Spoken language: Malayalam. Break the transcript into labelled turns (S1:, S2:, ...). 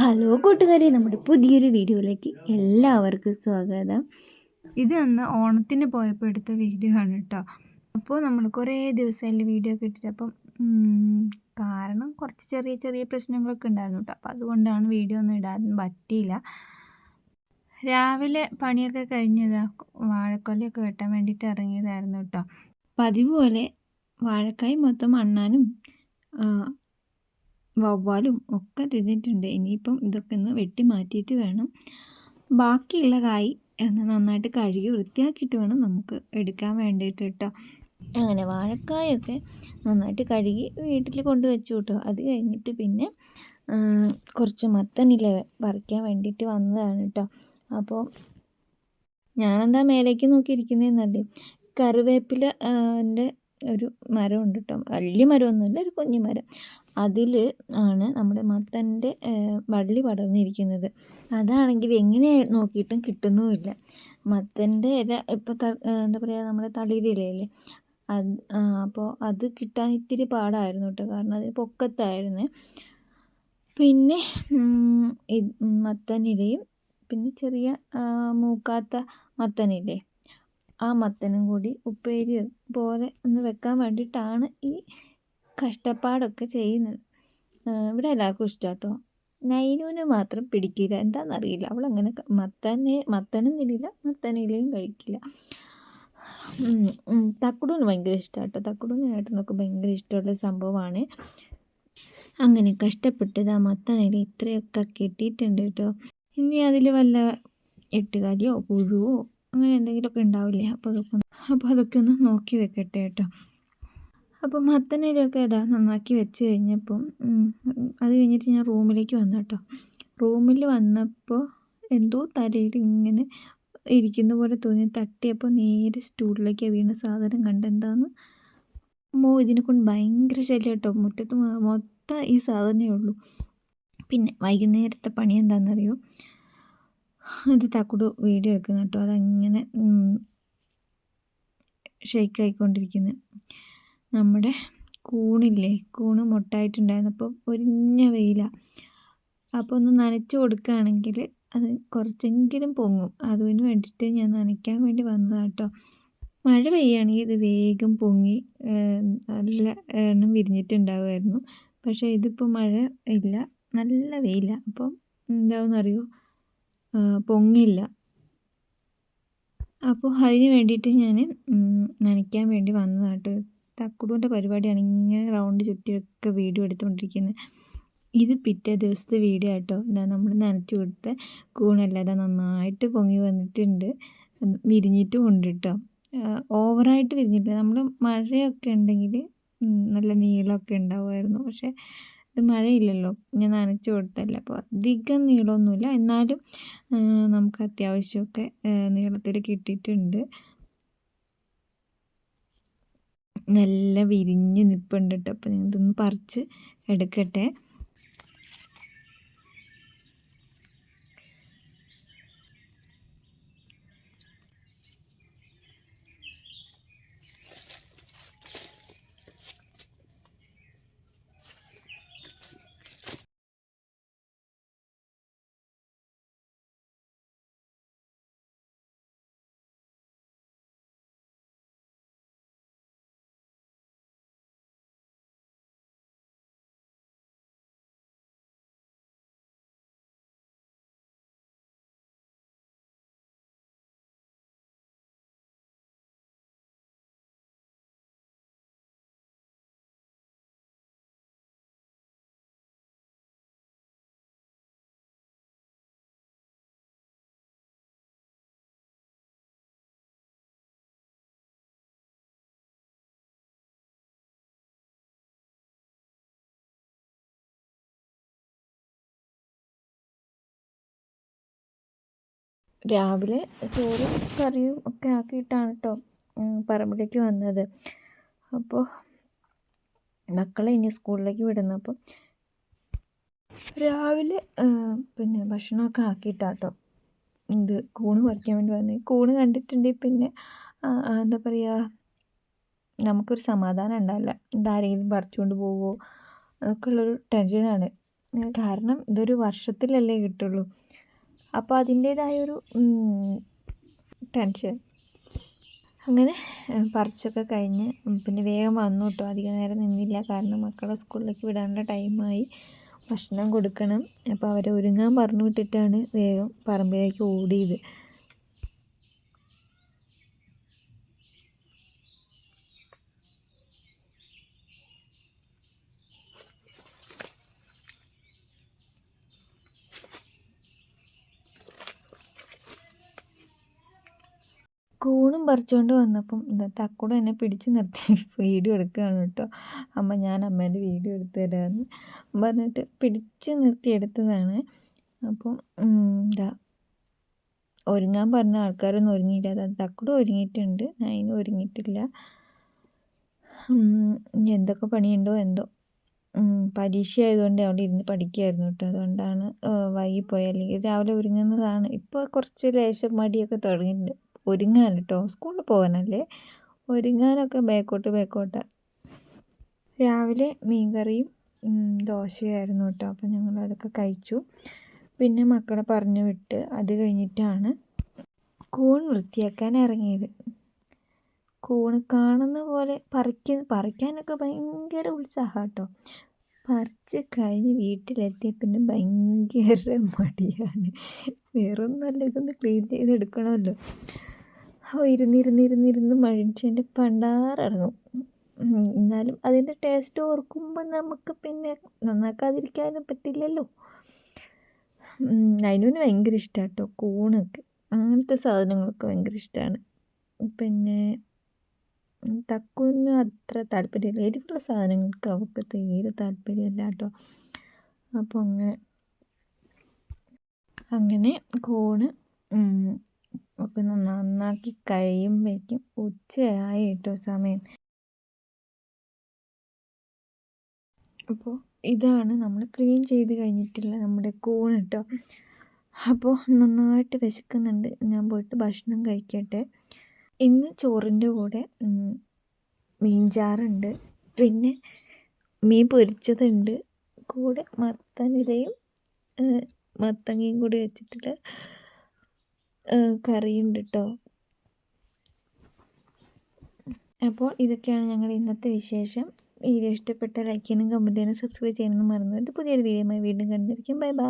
S1: ഹലോ കൂട്ടുകാരെ നമ്മുടെ പുതിയൊരു വീഡിയോയിലേക്ക് എല്ലാവർക്കും സ്വാഗതം.
S2: ഇത് അന്ന് ഓണത്തിന് പോയപ്പോൾ എടുത്ത വീഡിയോ ആണ് കേട്ടോ. അപ്പോൾ നമ്മൾ കുറേ ദിവസമായാലും വീഡിയോ ഒക്കെ ഇട്ടിട്ട്. അപ്പം കാരണം കുറച്ച് ചെറിയ ചെറിയ പ്രശ്നങ്ങളൊക്കെ ഉണ്ടായിരുന്നു കേട്ടോ. അപ്പോൾ അതുകൊണ്ടാണ് വീഡിയോ ഒന്നും ഇടാൻ പറ്റിയില്ല. രാവിലെ പണിയൊക്കെ കഴിഞ്ഞതാ. വാഴക്കൊലയൊക്കെ വെട്ടാൻ വേണ്ടിയിട്ട് ഇറങ്ങിയതായിരുന്നു കേട്ടോ. പതിവ് പോലെ വാഴക്കായ് മൊത്തം അണ്ണാനും വവ്വാലും ഒക്കെ തിന്നിട്ടുണ്ട്. ഇനിയിപ്പം ഇതൊക്കെ ഒന്ന് വെട്ടി മാറ്റിയിട്ട് വേണം. ബാക്കിയുള്ള കായ് ഒന്ന് നന്നായിട്ട് കഴുകി വൃത്തിയാക്കിയിട്ട് വേണം നമുക്ക് എടുക്കാൻ വേണ്ടിയിട്ട് കേട്ടോ. അങ്ങനെ വാഴക്കായൊക്കെ നന്നായിട്ട് കഴുകി വീട്ടിൽ കൊണ്ട് വെച്ചു കേട്ടോ. അത് കഴിഞ്ഞിട്ട് പിന്നെ കുറച്ച് മത്തനില പറിക്കാൻ വേണ്ടിയിട്ട് വന്നതാണ് കേട്ടോ. അപ്പോൾ ഞാനെന്താ മേലേക്ക് നോക്കിയിരിക്കുന്നതെന്നല്ലേ കറിവേപ്പില ആ, ന്റെ ഒരു മരമുണ്ട് കേട്ടോ വലിയ മരമൊന്നുമില്ല ഒരു കുഞ്ഞു മരം. അതിൽ ആണ് നമ്മുടെ മത്തന്റെ വള്ളി പടർന്നിരിക്കുന്നത് അതാണെങ്കിൽ എങ്ങനെ നോക്കിയിട്ടും കിട്ടുന്നുമില്ല. മത്തന്റെ ഇല ഇപ്പോൾ എന്താ പറയുക നമ്മുടെ തളിരിലയില്ലേ അത് അപ്പോൾ അത് കിട്ടാൻ ഇത്തിരി പാടായിരുന്നു കേട്ടോ കാരണം അതിന് പൊക്കത്തായിരുന്നു. പിന്നെ മത്തനിലയും പിന്നെ ചെറിയ മൂക്കാത്ത മത്തനില്ലേ? ആ മത്തനും കൂടി ഉപ്പേരി പോലെ ഒന്ന് വെക്കാൻ വേണ്ടിയിട്ടാണ് ഈ കഷ്ടപ്പാടൊക്കെ ചെയ്യുന്നത്. ഇവിടെ എല്ലാവർക്കും ഇഷ്ടമാണ് കേട്ടോ നൈനുവിന് മാത്രം പിടിക്കില്ല. എന്താണെന്നറിയില്ല അവളങ്ങനെ മത്തനെ മത്തനും തിന്നില്ല മത്തനിലയും കഴിക്കില്ല. തക്കുടൂന് ഭയങ്കര ഇഷ്ടമാണ് കേട്ടോ തക്കുടൂന് ഏട്ടനൊക്കെ ഭയങ്കര ഇഷ്ടമുള്ള സംഭവമാണ്. അങ്ങനെ കഷ്ടപ്പെട്ടത് ആ മത്തനില ഇത്രയൊക്കെ കിട്ടിയിട്ടുണ്ട് കേട്ടോ. ഇനി അതിൽ വല്ല എട്ടുകാലിയോ പുഴുവോ അങ്ങനെ എന്തെങ്കിലുമൊക്കെ ഉണ്ടാവില്ലേ? അപ്പോൾ അതൊക്കെ അപ്പോൾ അതൊക്കെ ഒന്ന് നോക്കി വെക്കട്ടെ കേട്ടോ. അപ്പോൾ മത്തനിലൊക്കെ ഇതാ നന്നാക്കി വെച്ച് കഴിഞ്ഞപ്പം അത് കഴിഞ്ഞിട്ട് ഞാൻ റൂമിലേക്ക് വന്നു കേട്ടോ. റൂമിൽ വന്നപ്പോൾ എന്തോ തലയിൽ ഇങ്ങനെ ഇരിക്കുന്ന പോലെ തോന്നി. തട്ടിയപ്പോൾ നേരെ സ്റ്റൂളിലേക്ക് വീണ സാധനം കണ്ടെന്താന്ന്? മോ ഇതിനെ കൊണ്ട് ഭയങ്കര ശല്യം കേട്ടോ. മുറ്റത്ത് മൊത്തം ഈ സാധനമേ ഉള്ളൂ. പിന്നെ വൈകുന്നേരത്തെ പണി എന്താണെന്നറിയോ? ഇത് തക്കുടു വീഡിയോ എടുക്കുന്നു കേട്ടോ. അതങ്ങനെ ഷെയ്ക്ക് ആയിക്കൊണ്ടിരിക്കുന്നത് നമ്മുടെ കൂണില്ലേ? കൂണ് മുട്ടായിട്ടുണ്ടായിരുന്നു. അപ്പോൾ ഒരിഞ്ഞ വെയിലാണ് അപ്പോൾ ഒന്ന് നനച്ച് കൊടുക്കുകയാണെങ്കിൽ അത് കുറച്ചെങ്കിലും പൊങ്ങും. അതിന് വേണ്ടിയിട്ട് ഞാൻ നനയ്ക്കാൻ വേണ്ടി വന്നതാണ് കേട്ടോ. മഴ പെയ്യുകയാണെങ്കിൽ ഇത് വേഗം പൊങ്ങി നല്ല എണ്ണം വിരിഞ്ഞിട്ടുണ്ടാവുമായിരുന്നു. പക്ഷേ ഇതിപ്പോൾ മഴ ഇല്ല. നല്ല വെയിലാണ് അപ്പം എന്താവുമെന്നറിയോ പൊങ്ങില്ല. അപ്പോൾ അതിന് വേണ്ടിയിട്ട് ഞാൻ നനയ്ക്കാൻ വേണ്ടി വന്നതാട്ട് തക്കുടൂന്റെ പരിപാടിയാണ് ഇങ്ങനെ റൗണ്ട് ചുറ്റിയൊക്കെ വീഡിയോ എടുത്തുകൊണ്ടിരിക്കുന്നത് ഇത് പിറ്റേ ദിവസത്തെ വീഡിയോ ആട്ടോ. എന്താ നമ്മൾ നനച്ചു കൊടുത്ത കൂണല്ലാതെ നന്നായിട്ട് പൊങ്ങി വന്നിട്ടുണ്ട്. വിരിഞ്ഞിട്ടും ഉണ്ട് കേട്ടോ ഓവറായിട്ട് വിരിഞ്ഞിട്ടില്ല. നമ്മൾ മഴയൊക്കെ ഉണ്ടെങ്കിൽ നല്ല നീളമൊക്കെ ഉണ്ടാവുമായിരുന്നു. പക്ഷേ മഴയില്ലല്ലോ. ഞാൻ നനച്ചു കൊടുത്തല്ല അപ്പോൾ അധികം നീളമൊന്നുമില്ല. എന്നാലും നമുക്ക് അത്യാവശ്യമൊക്കെ നീളത്തിൽ കിട്ടിയിട്ടുണ്ട്. നല്ല വിരിഞ്ഞ് നിൽപ്പുണ്ട് കേട്ടോ. അപ്പോൾ ഞാൻ ഇതൊന്ന് പറിച്ച് എടുക്കട്ടെ. രാവിലെ ചോറും കറിയും ഒക്കെ ആക്കിയിട്ടാണ് കേട്ടോ പറമ്പിലേക്ക് വന്നത്. അപ്പോൾ മക്കളെ ഇനി സ്കൂളിലേക്ക് വിടുന്നു അപ്പം രാവിലെ പിന്നെ ഭക്ഷണമൊക്കെ ആക്കിയിട്ടാണ് കേട്ടോ ഇത് കൂണ് പറിക്കാൻ വേണ്ടി വന്നു. കൂണ് കണ്ടിട്ടുണ്ടെങ്കിൽ പിന്നെ എന്താ പറയുക നമുക്കൊരു സമാധാനം ഉണ്ടാവില്ല. ഇതാരെങ്കിലും പറിച്ചുകൊണ്ട് പോവുമോ അതൊക്കെ ഉള്ളൊരു ടെൻഷനാണ് കാരണം ഇതൊരു വർഷത്തിലല്ലേ കിട്ടുള്ളൂ. അപ്പോൾ അതിന്റേതായൊരു ടെൻഷൻ അങ്ങനെ പറിച്ചൊക്കെ കഴിഞ്ഞ് പിന്നെ വേഗം വന്നു കേട്ടോ അധികം നേരം നിന്നില്ല. കാരണം മക്കളെ സ്കൂളിലേക്ക് വിടാനുള്ള ടൈമായി. ഭക്ഷണം കൊടുക്കണം. അപ്പോൾ അവരെ ഒരുങ്ങാൻ പറഞ്ഞു വിട്ടിട്ടാണ് വേഗം പറമ്പിലേക്ക് ഓടിയത്. കൂണും പറിച്ചുകൊണ്ട് വന്നപ്പം തക്കൂടെ എന്നെ പിടിച്ച് നിർത്തി. വീഡിയോ എടുക്കുകയാണ് കേട്ടോ അമ്മ ഞാൻ അമ്മേന്റെ വീഡിയോ എടുത്തു തരാമെന്ന് പറഞ്ഞിട്ട് പിടിച്ച് നിർത്തി എടുത്തതാണ്. അപ്പം എന്താ ഒരുങ്ങാൻ പറഞ്ഞ ആൾക്കാരൊന്നും ഒരുങ്ങിയില്ല. അതായത് തക്കൂടെ ഒരുങ്ങിയിട്ടുണ്ട്. നൈനും ഒരുങ്ങിയിട്ടില്ല. എന്തൊക്കെ പണിയുണ്ടോ എന്തോ. പരീക്ഷ ആയതുകൊണ്ട് അവിടെ ഇരുന്ന് പഠിക്കുകയായിരുന്നു കേട്ടോ അതുകൊണ്ടാണ് വൈകിപ്പോയി. അല്ലെങ്കിൽ രാവിലെ ഒരുങ്ങുന്നതാണ്. ഇപ്പോൾ കുറച്ച് ലേശം മടിയൊക്കെ തുടങ്ങിയിട്ടുണ്ട്. ഒരുങ്ങാൻ കേട്ടോ സ്കൂളിൽ പോകാനല്ലേ? ഒരുങ്ങാനൊക്കെ ബേക്കോട്ട് ബേക്കോട്ട്. രാവിലെ മീൻകറിയും ദോശയായിരുന്നു കേട്ടോ. അപ്പം ഞങ്ങൾ അതൊക്കെ കഴിച്ചു. പിന്നെ മക്കളെ പറഞ്ഞു വിട്ട് അത് കഴിഞ്ഞിട്ടാണ് കൂൺ വൃത്തിയാക്കാൻ ഇറങ്ങിയത്. കൂണ് കാണുന്ന പോലെ പറിക്ക പറിക്കാനൊക്കെ ഭയങ്കര ഉത്സാഹം കേട്ടോ. പറിച്ച് കഴിഞ്ഞ് വീട്ടിലെത്തിയ പിന്നെ ഭയങ്കര മടിയാണ്. വേറൊന്നുമല്ല ഇതൊന്ന് ക്ലീൻ ചെയ്തെടുക്കണമല്ലോ. ഓ ഇരുന്നിരുന്നിരുന്നിരുന്ന് മനുഷ്യന്റെ പണ്ടാറിറങ്ങും. എന്നാലും അതിന്റെ ടേസ്റ്റ് ഓർക്കുമ്പോൾ നമുക്ക് പിന്നെ നന്നാക്കാതിരിക്കാനും പറ്റില്ലല്ലോ. അതിനു ഭയങ്കര ഇഷ്ടമാണ് കേട്ടോ കൂണൊക്കെ. അങ്ങനത്തെ സാധനങ്ങളൊക്കെ ഭയങ്കര ഇഷ്ടമാണ് പിന്നെ തക്കൊന്നും അത്ര താല്പര്യമില്ല. എരിവുള്ള സാധനങ്ങൾക്ക് അവൾക്ക് തീരെ താല്പര്യമില്ല കേട്ടോ. അപ്പോൾ അങ്ങനെ അങ്ങനെ കൂണ് ഒന്ന് നന്നാക്കി കഴിയുമ്പോഴേക്കും ഉച്ചയായി കേട്ടോ സമയം. അപ്പോൾ ഇതാണ് നമ്മൾ ക്ലീൻ ചെയ്ത് കഴിഞ്ഞിട്ടുള്ള നമ്മുടെ കൂൺ കേട്ടോ അപ്പോൾ നന്നായിട്ട് വിശക്കുന്നുണ്ട്. ഞാൻ പോയിട്ട് ഭക്ഷണം കഴിക്കട്ടെ. ഇന്ന് ചോറിന്റെ കൂടെ മീൻചാറുണ്ട്. പിന്നെ മീൻ പൊരിച്ചതുണ്ട്. കൂടെ മത്തനിലയും മത്തങ്ങയും കൂടി വെച്ചിട്ടുള്ള കറിയുണ്ട് കേട്ടോ അപ്പോൾ ഇതൊക്കെയാണ് ഞങ്ങളുടെ ഇന്നത്തെ വിശേഷം. വീഡിയോ ഇഷ്ടപ്പെട്ട ലൈക്ക് ചെയ്യാനും കമന്റ് ചെയ്യാനും സബ്സ്ക്രൈബ് ചെയ്യാനൊന്നും മറന്നു. പുതിയൊരു വീഡിയോയുമായി വീണ്ടും കണ്ടിരിക്കും ബൈ ബൈ